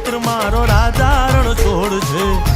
ખેતર મારો રાજા રણ છોડ છે.